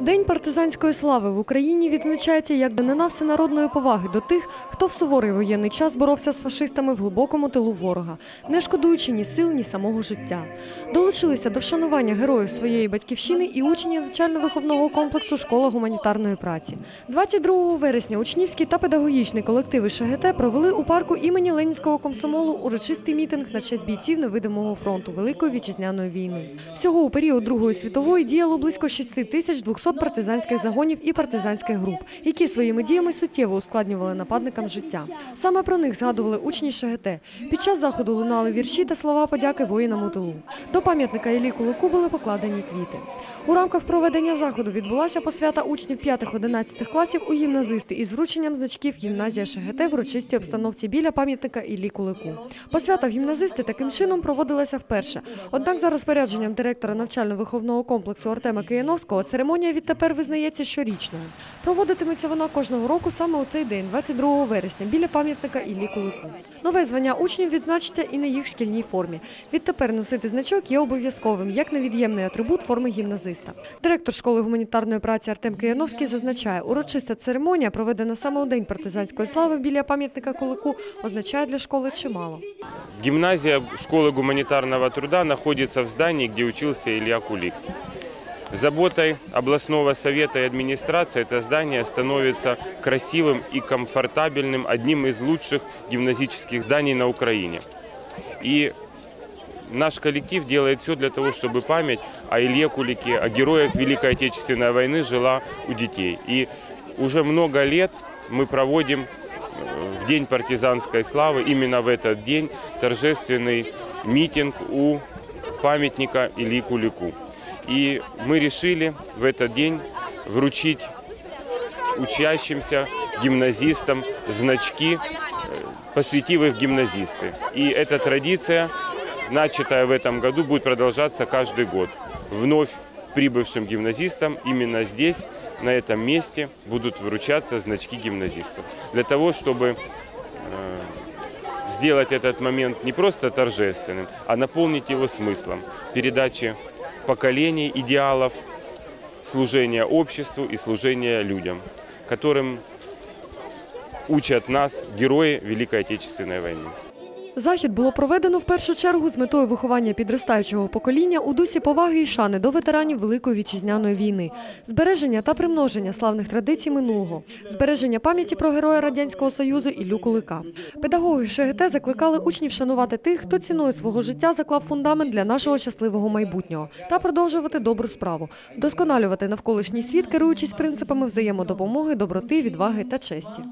День партизанської слави в Україні відзначається як данина всенародної поваги до тих, хто в суворий воєнний час боровся з фашистами в глибокому тилу ворога, не шкодуючи ні сил, ні самого життя. Долучилися до вшанування героїв своєї батьківщини і учні навчально-виховного комплексу Школа гуманітарної праці. 22 вересня учнівські та педагогічні колективи ШГТ провели у парку імені Ленінського комсомолу урочистий мітинг на честь бійців невидимого фронту Великої вітчизняної війни. Всього у період Другої світової діяло близько 6200 500 партизанських загонів і партизанських груп, які своїми діями суттєво ускладнювали нападникам життя. Саме про них згадували учні ШГТ. Під час заходу лунали вірші та слова подяки воїнам у тилу. До пам'ятника Іллі Кулику були покладені квіти. У рамках проведення заходу відбулася посвята учнів 5-11 класів у гімназисти із врученням значків гімназія ШГТ в урочистій обстановці біля пам'ятника Іллі Кулику. Посвята в гімназисти таким чином проводилася вперше. Однак за розпорядженням директора навчально-виховного комплексу Артема Кияновського церемонія відтепер визнається щорічною. Проводитиметься вона кожного року саме у цей день, 22 вересня, біля пам'ятника Іллі Кулику. Нове звання учнів відзначиться і на їх шкільній формі. Відтепер носити значок є обов'язковим, як невід'ємний атрибут форми гімназиста. Директор школи гуманітарної праці Артем Кияновський зазначає, урочиста церемонія, проведена саме у день партизанської слави біля пам'ятника Кулику, означає для школи чимало. Гимназия школы гуманитарного труда находится в здании, где учился Илья Кулик. Заботой областного совета и администрации это здание становится красивым и комфортабельным, одним из лучших гимназических зданий на Украине. И наш коллектив делает все для того, чтобы память о Илье Кулике, о героях Великой Отечественной войны жила у детей. И уже много лет мы проводим э, в День партизанской славы, именно в этот день, торжественный митинг у памятника Ильи Кулику. И мы решили в этот день вручить учащимся, гимназистам значки, э, посвятив их гимназисты. И эта традиция, начатая в этом году, будет продолжаться каждый год. Вновь прибывшим гимназистам именно здесь, на этом месте, будут вручаться значки гимназистов. Для того, чтобы э, сделать этот момент не просто торжественным, а наполнить его смыслом передачи поколений, идеалов, служения обществу и служения людям, которым учат нас герои Великой Отечественной войны. Захід було проведено в першу чергу з метою виховання підростаючого покоління у дусі поваги і шани до ветеранів Великої вітчизняної війни, збереження та примноження славних традицій минулого, збереження пам'яті про героя радянського союзу Іллю Кулика. Педагоги ШГТ закликали учнів шанувати тих, хто ціною свого життя заклав фундамент для нашого щасливого майбутнього та продовжувати добру справу, вдосконалювати навколишній світ, керуючись принципами взаємодопомоги, доброти, відваги та честі.